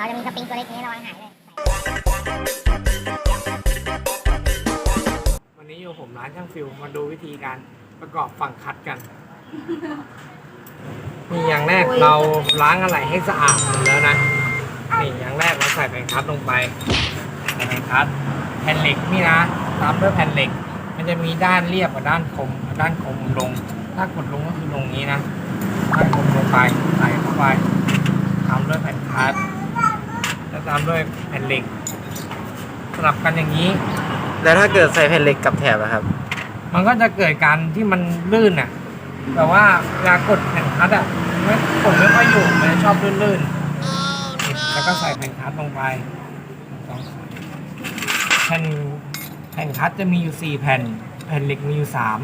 เราจะมีสปริงตัวเล็กนี้ระวังหายเลยวันนี้อยู่ผมร้านช่างฟิวมาดูวิธีการประกอบฝั่งคัดกัน นี่อย่างแรกเราล้างอะไรให้สะอาดหมดแล้วนะ นี่อย่างแรกเราใส่แผ่นคัดลงไปแผ่นคัดแผ่นเหล็กนี่นะตามด้วยแผ่นเหล็ก มันจะมีด้านเรียบกับด้านคม ด้านคมลง ถ้ากดลงก็คือลงนี้นะด้านคมลงไปใส่เข้าไปตามด้วยแผ่นคัด แล้วตามด้วยแผ่นเหล็กสลับกันอย่างนี้ แล้วถ้าเกิดใส่แผ่นเหล็กกับแถบอะครับ มันก็จะเกิดการที่มันลื่นอะแต่ว่าเวลากดแผ่นคัดอะไม่ผมไม่ค่อยอยู่มันจะชอบลื่นๆแล้วก็ใส่แผ่นคัดลงไปสองแผ่นแผ่นคัดจะมีอยู่สี่แผ่น แผ่นเหล็กมีอยู่สาม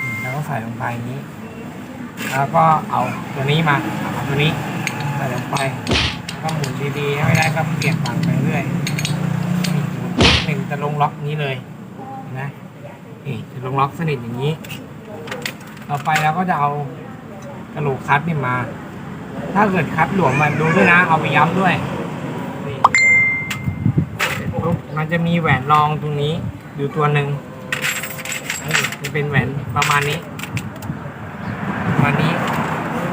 อืมแล้วก็ใส่ลงไปอย่างนี้ แล้วก็เอาตัวนี้มาเอาตัวนี้ใส่ลงไปแล้ว ก็หมุนดีๆให้ไม่ได้ก็เปลี่ยนฝั่งไปเรื่อยหนึ่งจะลงล็อกนี้เลยนไหมนี่จะลงล็อกสนิทอย่างนี้ ต่อไปเราก็จะเอากระโหลกคัดนี่มา ถ้าเกิดคัดหลวมมันดูด้วยนะ เอาไปย้ำด้วยเสร็จปุ๊บมันจะมีแหวนรองตรงนี้อยู่ตัวหนึ่งนี่จะเป็นแหวนประมาณนี้ ประมาณนี้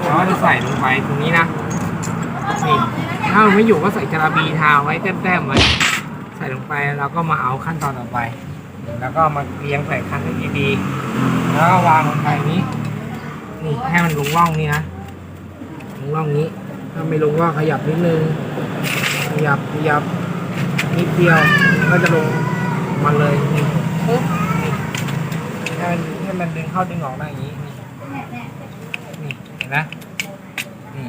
เราจะใส่ลงไปตรงนี้นะ นี่ถ้ามันไม่อยู่ก็ใส่จาระบีทาไว้แต้มๆไว้ ใส่ลงไปแล้วก็มาเอาขั้นตอนต่อไป แล้วก็มาเรียงใส่คันให้ดีๆแล้วก็วางลงไปนี้นี่ให้มันลงร่องนี่นะลงร่องนี้ ถ้าไม่ลงก็ขยับนิดนึงขยับขยับนิดเดียวก็จะลงมาเลยนี่ปุ๊บให้มันให้มันดึงเข้าดึงออกได้อย่างนี้นี่นี่เห็นไหมนี่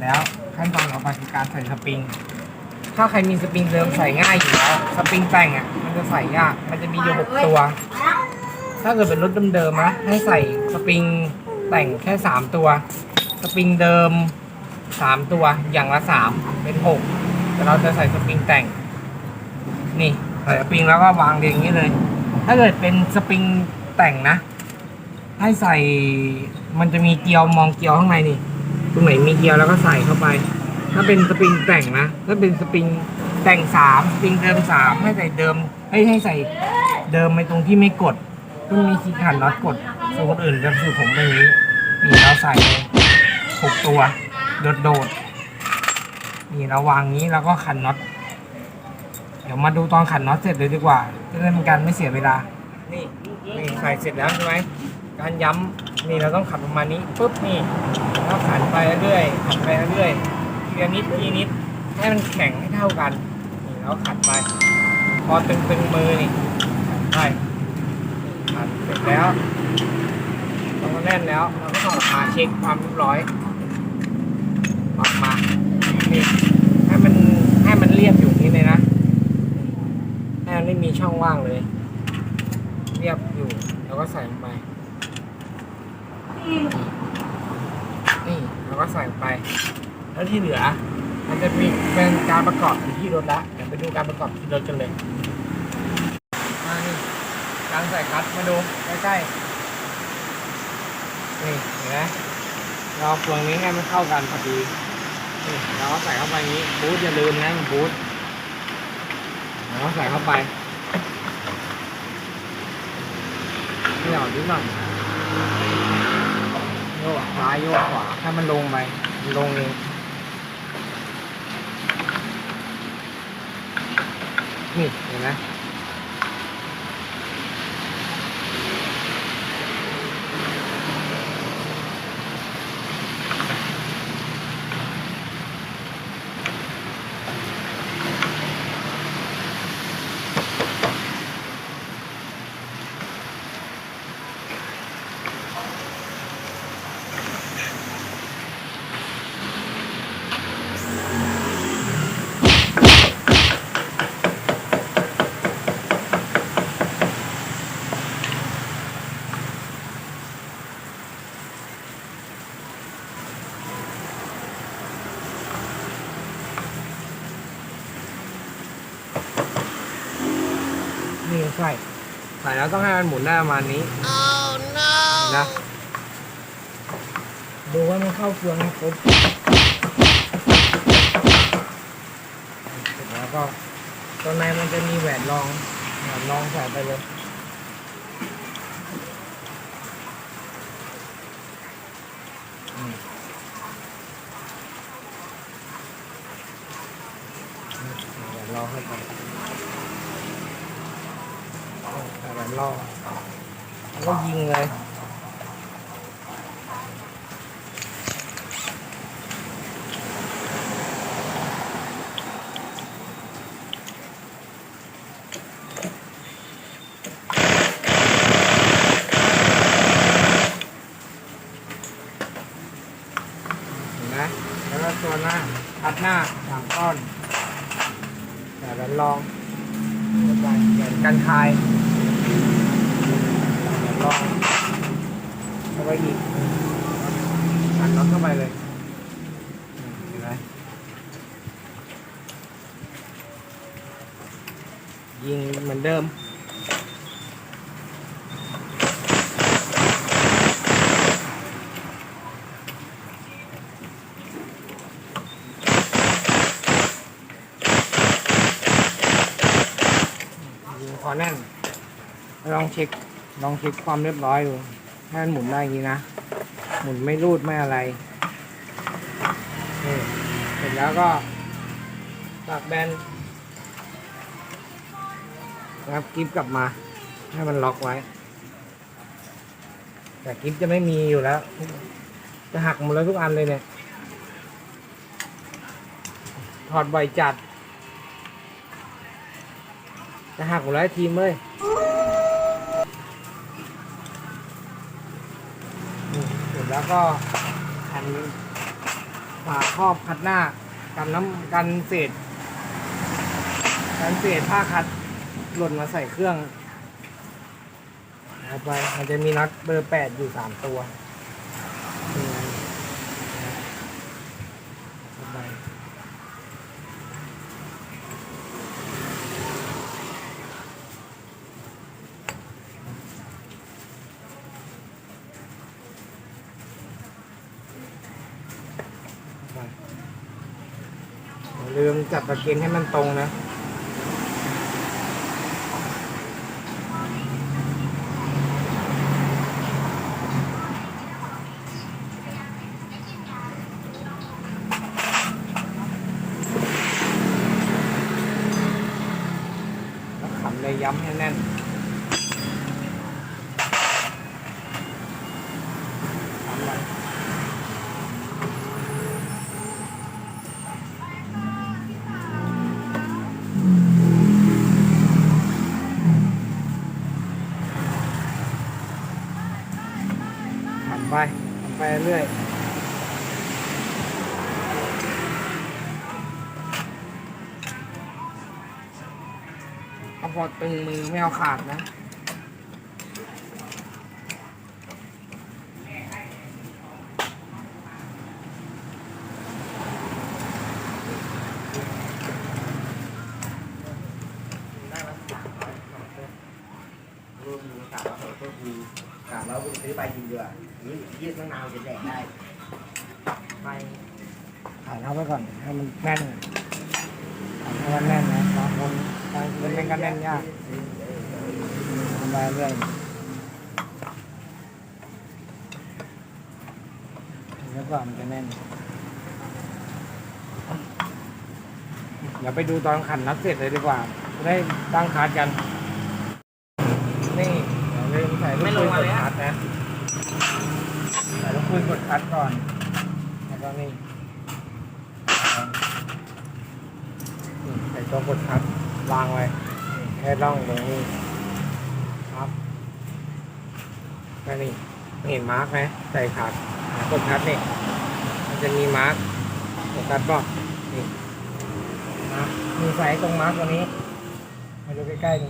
แล้ว ขั้นตอนต่อไปคือการใส่สปริง ถ้าใครมีสปริงเดิมใส่ง่ายอยู่แล้ว สปริงแต่งอะมันจะใส่ยาก มันจะมีอยู่หกตัว ถ้าเกิดเป็นรถเดิมๆนะให้ใส่สปริงแต่งแค่สามตัว สปริงเดิมสามตัวอย่างละสามเป็นหกแต่เราจะใส่สปริงแต่ง นี่ใส่สปริงแล้วก็วางเรียงอย่างนี้เลย ถ้าเกิดเป็นสปริงแต่งนะ ให้ใส่มันจะมีเกลียวมองเกลียวข้างในนี่ ตรงไหนมีเกลียวแล้วก็ใส่เข้าไป ถ้าเป็นสปริงแต่งนะ ถ้าเป็นสปริงแต่งสามสปริงเดิมสามให้ใส่เดิมให้ให้ใส่เดิมไปตรงที่ไม่กดต้องมีคีย์ขันน็อตกดส่วนคนอื่นจะสูตรผมเป็นนี้นี่เราใส่เลยหกตัว โดดโดดนี่เราวางงี้แล้วก็ขันน็อตเดี๋ยวมาดูตอนขันน็อตเสร็จเลยดีกว่าจะได้เป็นการไม่เสียเวลา นี่นี่ใส่เสร็จแล้วใช่ไหม การย้ำนี่เราต้องขัดประมาณนี้ปุ๊บนี่แล้วขันไปเรื่อยขัดไปเรื่อยทีละนิดทีนิดให้มันแข็งให้เท่ากันนี่แล้วขัดไป พอตึงๆมือนี่ขัดไปขัดเสร็จแล้วพอมันแน่นแล้วเราก็ต้องออกมาเช็คความเรียบร้อยออกมานี่ให้มันให้มันเรียบอยู่นี่เลยนะให้มันไม่มีช่องว่างเลย เรียบอยู่แล้วก็ใส่ลงไป นี่เราก็ใส่ไป แล้วที่เหลือ มันจะมีเป็นการประกอบอยู่ที่รถละเดี๋ยวไปดูการประกอบที่รถกันเลยมานี่การใส่คัดมาดูใกล้ๆนี่เห็นไหมเราเฟืองนี้ให้มันเข้ากันพอดีนี่เราก็ใส่เข้าไปนี้บูทอย่าลืมนะมันบูทเราก็ใส่เข้าไปนี่ออกนิดหน่อยโยกซ้าย โยกขวาถ้ามันลงไปลงเองนี่เห็นไหม ใช่ใส่แล้วต้องให้มันหมุนได้ประมาณนี้ oh, no. นะดูว่ามันเข้าเฟืองครบเสร็จแล้วก็ตรงในมันจะมีแหวนรองแหวนรองใส่ไปเลย ใส่แหวนรองแล้วก็ยิงเลยหนไหมแล้วก็ตัวหน้าพัดหน้าสามก้อนแต่แหวนรองเข้าไปเห็นกันคาย แหวนรองเข้าไปอีกอันน็อตเข้าไปเลยเห็นไหมยิงเหมือนเดิมยิงคอแน่นลองเช็ค ลองเช็คความเรียบร้อยดูให้มันหมุนได้อย่างนี้นะ หมุนไม่รูดไม่อะไรนี่เสร็จแล้วก็ตักแบนครับกิฟกลับมา ให้มันล็อกไว้ แต่กิฟจะไม่มีอยู่แล้ว จะหักหมดแล้วทุกอันเลยเนี่ย ถอดใบจัด จะหักหมดแล้วทีมเลย แล้วก็อันฝาครอบคัดหน้ากันน้ำกันเศษกันเศษผ้าคัดหล่นมาใส่เครื่องเอาไปมันจะมีน็อตเบอร์แปดอยู่สามตัวอืมเอาไป อย่า ลืมจับตะเกียงให้มันตรงนะ แล้วขันเลยย้ำให้แน่น ทำไว้ ทำไปทำไป เรื่อยเอาพอตึงมือไม่เอาขาดนะรูปมีกาบแล้วก็คือ กาบแล้วซื้อไปกินเดือนี่ยืดมะนาวจะแดกได้ไปถ่ายเท้าไปก่อนให้มันแน่นถ่ายให้มันแน่นนะบางคนบางคนมันก็แน่นยากทำไปเรื่อยแล้วก็มันจะแน่น เดี๋ยวไปดูตอนขันนัดเสร็จเลยดีกว่าได้ตั้งคาร์ดกันอย่าลืมใส่ลูกปืนกดคัดนะ ใส่ลูกปืนกดคัดก่อน แล้วก็นี่ใส่ตัวกดคัดวางไว้แค่ร่องตรงนี้ครับแค่นี้เห็นมาร์กไหมใส่ขาดกดคัดนี่มันจะมีมาร์กกดคัดบอกนี่มาร์คมีใส่ตรงมาร์กตัวนี้มาดูใกล้ๆดู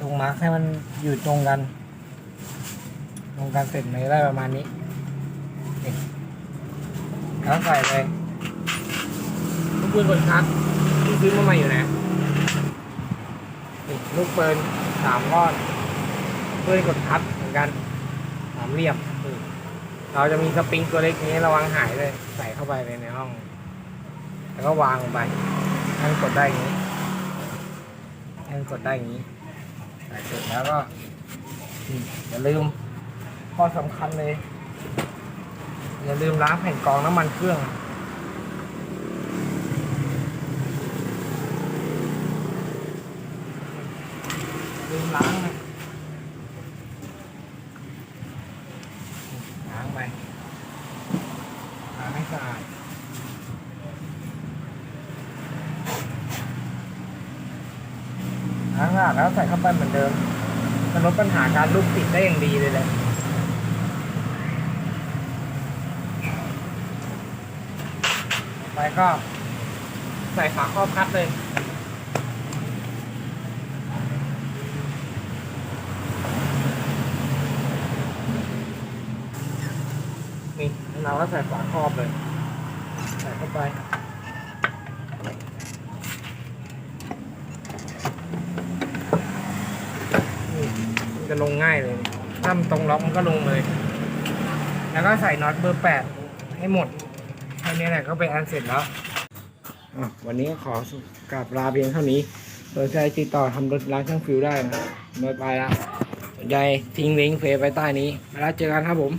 ตรงมาร์กให้มันอยู่ตรงกัน ตรงกันเสร็จไหมได้ประมาณนี้นี่แล้วใส่เลยลูกปืนกดคัดที่ซื้อมาใหม่อยู่นนี่ลูกปืนสามก้อนปืนกดคัดเหมือนกันสามเหลี่ยมเราจะมีสปริงตัวเล็กนี้ระวังหายเลย ใส่เข้าไปเลยในห้อง แล้วก็วางลงไปให้มันกดได้อย่างนี้ให้มันกดได้อย่างนี้ใส่เสร็จแล้วก็อย่าลืม ข้อสำคัญเลย อย่าลืมล้างแผ่นกรองน้ำมันเครื่องลืมล้างนะล้างไปล้างให้สะอาดล้างสะอาดแล้วใส่เข้าไปเหมือนเดิมมันลดปัญหาการลูกติดได้อย่างดีเลยแหละ ไปก็ใส่ฝาครอบคัดเลยนี่เราก็ใส่ฝาครอบเลย ใส่เข้าไปนี่มันจะลงง่ายเลยถ้ามันตรงล็อกมันก็ลงเลย แล้วก็ใส่น็อตเบอร์แปดให้หมด นี้แหละก็เป็นอันเสร็จแล้ววันนี้ก็ขอกราบลาเพียงเท่านี้โดยใจติดต่อทำรถร้านช่างฟิวได้นะไม่ไปละสนใจทิ้งลิงก์เฟซไปใต้นี้ แล้วเจอกันครับผม